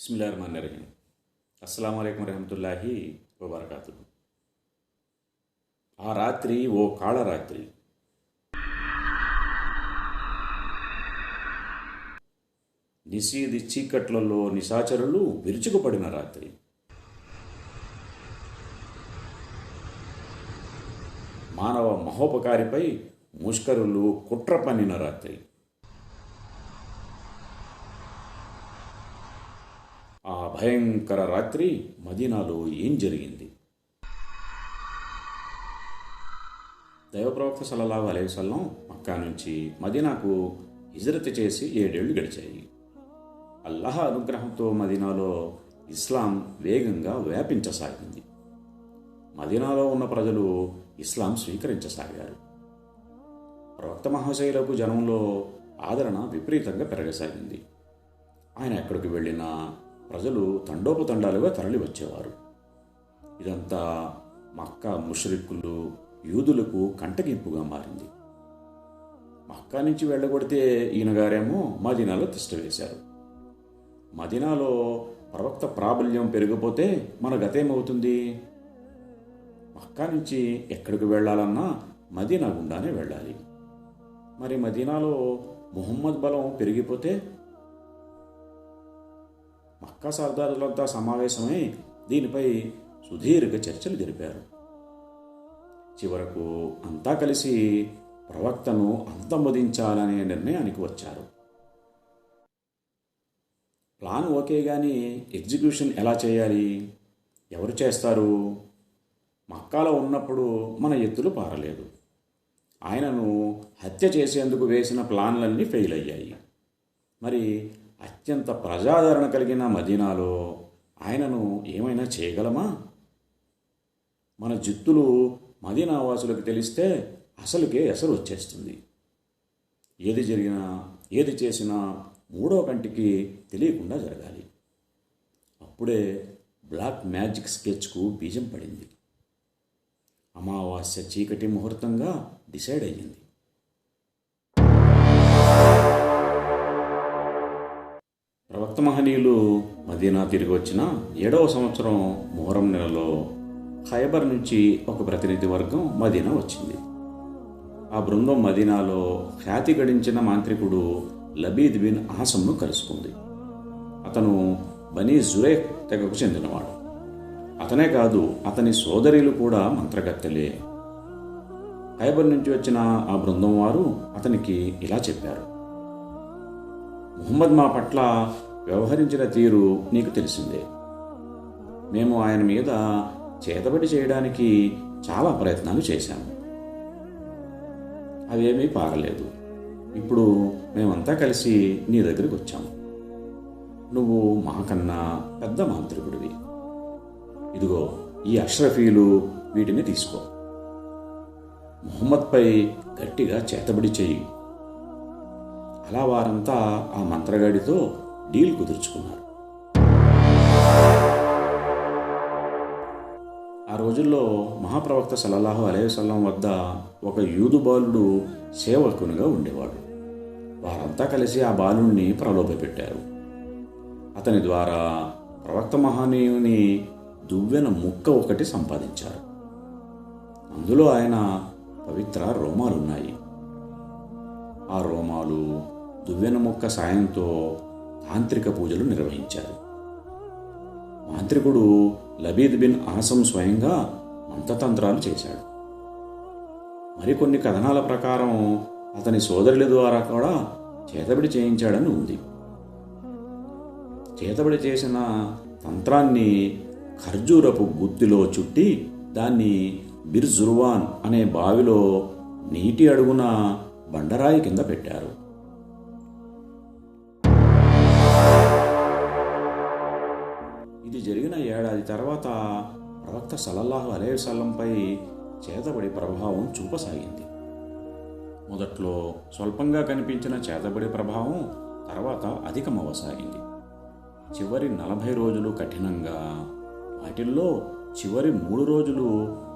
బిస్మిల్లాహిర్రహమానిర్రహీం అస్సలం అయికం రహమతుల్లాహి వబర్కాతు ఆ రాత్రి ఓ కాళరాత్రి నిషీది చీకట్లలో నిశాచరులు విరుచుకుపడిన రాత్రి. మానవ మహోపకారిపై ముష్కరులు కుట్ర పన్నిన రాత్రి ఆ భయంకర రాత్రి మదీనాలో ఏం జరిగింది? దైవప్రవక్త సలహా అలైహి మక్కా నుంచి మదీనాకు హిజరత్ చేసి ఏడేళ్ళు గడిచాయి. అల్లాహ్ అనుగ్రహంతో మదీనాలో ఇస్లాం వేగంగా వ్యాపించసాగింది. మదీనాలో ఉన్న ప్రజలు ఇస్లాం స్వీకరించసాగారు. ప్రవక్త మహాశైలకు జనంలో ఆదరణ విపరీతంగా పెరగసాగింది. ఆయన ఎక్కడికి వెళ్ళినా ప్రజలు తండోపతండాలుగా తరలి వచ్చేవారు ఇదంతా మక్కా ముషరిక్కులు యూదులకు కంటగింపుగా మారింది. మక్కా నుంచి వెళ్ళగొడితే ఈయనగారేమో మదీనాలో తిష్టవేశారు మదీనాలో ప్రవక్త ప్రాబల్యం పెరిగిపోతే మన గతేమవుతుంది? మక్కా నుంచి ఎక్కడికి వెళ్ళాలన్నా మదీనా గుండానే వెళ్ళాలి. మరి మదీనాలో ముహమ్మద్ బలం పెరిగిపోతే మక్కా సర్దారులంతా సమావేశమై దీనిపై సుదీర్ఘ చర్చలు జరిపారు. చివరకు అంతా కలిసి ప్రవక్తను అంతమొదించాలనే నిర్ణయానికి వచ్చారు. ప్లాన్ ఓకే కానీ ఎగ్జిక్యూషన్ ఎలా చేయాలి? ఎవరు చేస్తారు? మక్కాలో ఉన్నప్పుడు మన ఎత్తులు పారలేదు. ఆయనను హత్య చేసేందుకు వేసిన ప్లాన్లన్నీ ఫెయిల్ అయ్యాయి మరి అత్యంత ప్రజాదరణ కలిగిన మదీనాలో ఆయనను ఏమైనా చేయగలమా? మన జిత్తులు మదీనావాసులకు తెలిస్తే అసలుకే ఎసరు వచ్చేస్తుంది. ఏది జరిగినా ఏది చేసినా మూడో కంటికి తెలియకుండా జరగాలి. అప్పుడే బ్లాక్ మ్యాజిక్ స్కెచ్కు బీజం పడింది. అమావాస్య చీకటి ముహూర్తంగా డిసైడ్ అయ్యింది. భక్త మహనీయులు మదీనా తిరిగి వచ్చిన ఏడవ సంవత్సరం మొహరం నెలలో ఖైబర్ నుంచి ఒక ప్రతినిధి వర్గం మదీనా వచ్చింది. ఆ బృందం మదీనాలో ఖ్యాతి గడించిన మాంత్రికుడు లబీద్ బిన్ ఆసంను కలుసుకుంది. అతను బనీ జురేక్ తెగకు చెందినవాడు. అతనే కాదు అతని సోదరులు కూడా మంత్రగత్తెలే. ఖైబర్ నుంచి వచ్చిన ఆ బృందం వారు అతనికి ఇలా చెప్పారు. ముహమ్మద్ మా పట్ల వ్యవహరించిన తీరు నీకు తెలిసిందే. మేము ఆయన మీద చేతబడి చేయడానికి చాలా ప్రయత్నాలు చేశాము. అవేమీ పారలేదు. ఇప్పుడు మేమంతా కలిసి నీ దగ్గరికి వచ్చాము. నువ్వు మాకన్నా పెద్ద మాంత్రికుడివి. ఇదిగో ఈ అష్రఫీలు వీటిని తీసుకో. మొహమ్మద్పై గట్టిగా చేతబడి చేయి. అలా వారంతా ఆ మంత్రగాడితో డీల్ కుదుర్చుకున్నారు. ఆ రోజుల్లో మహాప్రవక్త సలల్లాహు అలైవసం వద్ద ఒక యూదు బాలుడు సేవకునిగా ఉండేవాడు. వారంతా కలిసి ఆ బాలుణ్ణి ప్రలోభపెట్టారు అతని ద్వారా ప్రవక్త మహానీయుని దువ్వెన ముక్క ఒకటి సంపాదించారు. అందులో ఆయన పవిత్ర రోమాలున్నాయి. ఆ రోమాలు దువ్వెన ముక్క సాయంతో ఆంత్రిక పూజలు నిర్వహించారు. మాంత్రికుడు లబీద్ బిన్ ఆసం స్వయంగా మంత్రతంత్రాలు చేశాడు. మరికొన్ని కథనాల ప్రకారం అతని సోదరుల ద్వారా కూడా చేతబడి చేయించాడని ఉంది. చేతబడి చేసిన తంత్రాన్ని ఖర్జూరపు గుత్తిలో చుట్టి దాన్ని బిర్జుర్వాన్ అనే బావిలో నీటి అడుగున బండరాయి కింద పెట్టారు. ఏడాది తర్వాత ప్రవక్త సలల్లాహు అలేసల్లంపై చేతబడి ప్రభావం చూపసాగింది. మొదట్లో స్వల్పంగా కనిపించిన చేతబడి ప్రభావం తర్వాత అధికమవసాగింది చివరి నలభై రోజులు కఠినంగా వాటిల్లో చివరి మూడు రోజులు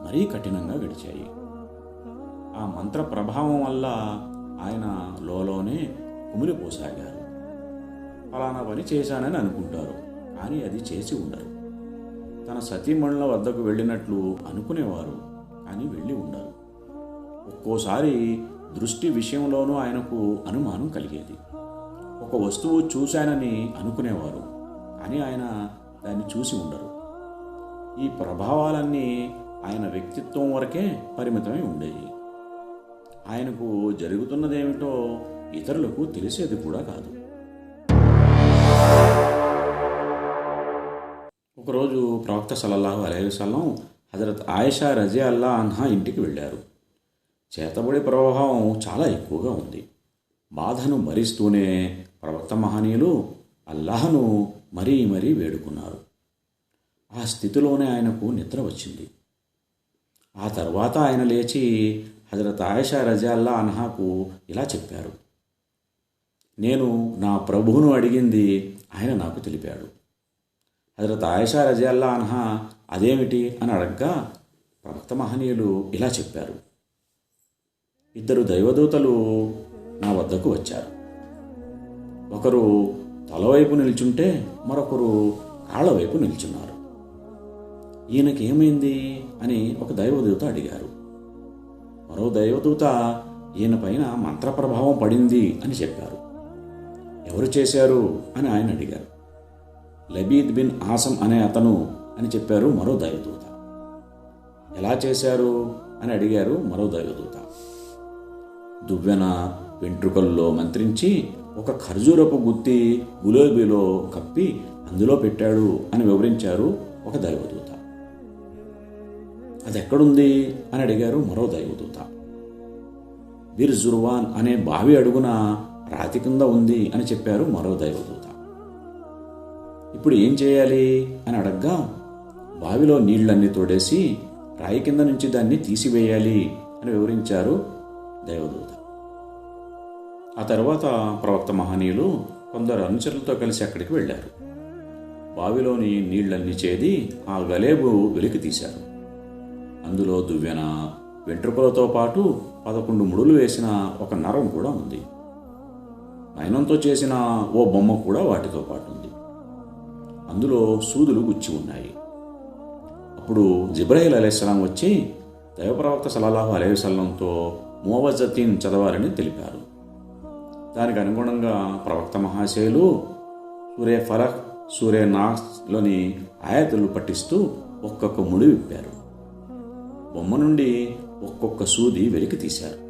మరీ కఠినంగా గడిచాయి. ఆ మంత్ర ప్రభావం వల్ల ఆయన లోలోనే కుమిలిపోసాగారు. ఫలానా పని చేశానని అనుకుంటారు కానీ అది చేసి ఉండరు. తన సతీమణుల వద్దకు వెళ్ళినట్లు అనుకునేవారు కానీ వెళ్ళి ఉండరు. ఒక్కోసారి దృష్టి విషయంలోనూ ఆయనకు అనుమానం కలిగేది. ఒక వస్తువు చూశానని అనుకునేవారు కానీ ఆయన దాన్ని చూసి ఉండరు. ఈ ప్రభావాలన్నీ ఆయన వ్యక్తిత్వం వరకే పరిమితమై ఉండేవి. ఆయనకు జరుగుతున్నదేమిటో ఇతరులకు తెలిసేది కూడా కాదు. రోజు ప్రవక్త సల్లల్లాహు అలైహి హజరత్ ఆయిషా రజియా అల్లా అన్హా ఇంటికి వెళ్ళారు. చేతబడి ప్రవాహం చాలా ఎక్కువగా ఉంది. బాధను భరిస్తూనే ప్రవక్త మహనీయులు అల్లాహను మరీ మరీ వేడుకున్నారు. ఆ స్థితిలోనే ఆయనకు నిద్ర వచ్చింది. ఆ తర్వాత ఆయన లేచి హజరత్ ఆయిషా రజాల్లా అన్హాకు ఇలా చెప్పారు. నేను నా ప్రభువును అడిగింది ఆయన నాకు తెలిపాడు. హజరత్ ఆయిషా రజాల్లా అన్హా అదేమిటి అని అడగ్గా ప్రవక్త మహనీయులు ఇలా చెప్పారు. ఇద్దరు దైవదూతలు నా వద్దకు వచ్చారు. ఒకరు తలవైపు నిల్చుంటే మరొకరు కాళ్ళవైపు నిల్చున్నారు. ఈయనకి ఏమైంది అని ఒక దైవదూత అడిగారు. మరో దైవదూత ఈయన పైన మంత్ర ప్రభావం పడింది అని చెప్పారు. ఎవరు చేశారు అని ఆయన అడిగారు. లబీద్ బిన్ ఆసం అనే అతను అని చెప్పారు మరో దైవదూత. ఎలా చేశారు? అని అడిగారు మరో దైవదూత. దువ్వెన వెంట్రుకల్లో మంత్రించి ఒక ఖర్జూరపు గుత్తి గులాబీలో కప్పి అందులో పెట్టాడు అని వివరించారు ఒక దైవదూత. అది ఎక్కడుంది అని అడిగారు మరో దైవదూత. బిర్ జుర్వాన్ అనే బావి అడుగున రాతి కింద ఉంది అని చెప్పారు మరో దైవదూత. ఇప్పుడు ఏం చేయాలి అని అడగ్గా బావిలో నీళ్ళన్నీ తోడేసి రాయి కింద నుంచి దాన్ని తీసివేయాలి అని వివరించారు దేవదూత. ఆ తర్వాత ప్రవక్త మహనీయులు కొందరు అనుచరులతో కలిసి అక్కడికి వెళ్ళారు. బావిలోని నీళ్ళన్నీ చేది ఆ గలేబు వెలికి తీశారు. అందులో దువ్వెన వెంట్రుకలతో పాటు పదకొండు ముడులు వేసిన ఒక నరం కూడా ఉంది. నయనంతో చేసిన ఓ బొమ్మ కూడా వాటితో పాటు ఉంది. అందులో సూదులు గుచ్చి ఉన్నాయి. అప్పుడు జిబ్రాయిల్ అలైస్లాం వచ్చి దైవప్రవక్త సలల్లాహు అలైవసల్లంతో మోవజతీన్ చదవాలని తెలిపారు. దానికి అనుగుణంగా ప్రవక్త మహాశయులు సూర్య ఫలక్ సూర్య నాస్లోని ఆయతులు పట్టిస్తూ ఒక్కొక్క ముడి విప్పారు. బొమ్మ నుండి ఒక్కొక్క సూది వెలికి తీశారు.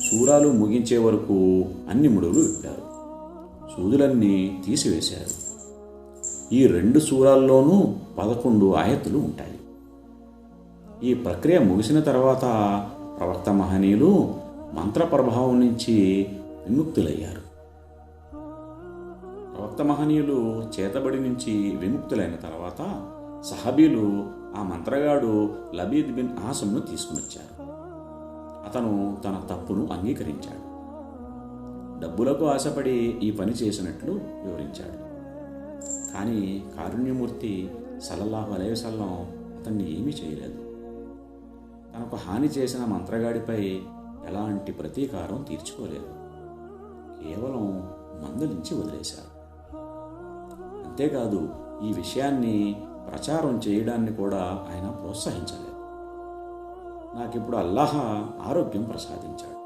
సూరాలు ముగించే వరకు అన్ని ముడులు విప్పారు. సూదులన్నీ తీసివేశారు. ఈ రెండు సూరాల్లోనూ పదకొండు ఆయతులు ఉంటాయి. ఈ ప్రక్రియ ముగిసిన తర్వాత ప్రవక్త మహనీయులు మంత్ర ప్రభావం నుంచి విముక్తులయ్యారు. ప్రవక్త మహనీయులు చేతబడి నుంచి విముక్తులైన తర్వాత సహబీలు ఆ మంత్రగాడు లబీద్ బిన్ ఆసంను తీసుకునొచ్చారు. అతను తన తప్పును అంగీకరించాడు. డబ్బులకు ఆశపడి ఈ పని చేసినట్లు వివరించాడు. కానీ కారుణ్యమూర్తి సల్లల్లాహు అలైవసల్లం అతన్ని ఏమీ చేయలేదు. తనకు హాని చేసిన మంత్రగాడిపై ఎలాంటి ప్రతీకారం తీర్చుకోలేదు. కేవలం మందలించి వదిలేశారు. అంతేకాదు ఈ విషయాన్ని ప్రచారం చేయడాన్ని కూడా ఆయన ప్రోత్సహించలేదు. నాకిప్పుడు అల్లాహ ఆరోగ్యం ప్రసాదించాడు.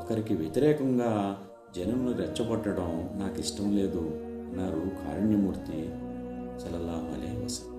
ఒకరికి వ్యతిరేకంగా జనులను రెచ్చగొట్టడం నాకు ఇష్టం లేదు. అన్నారు కారుణ్యమూర్తి సలల్లాహు అలైహి వసల్లం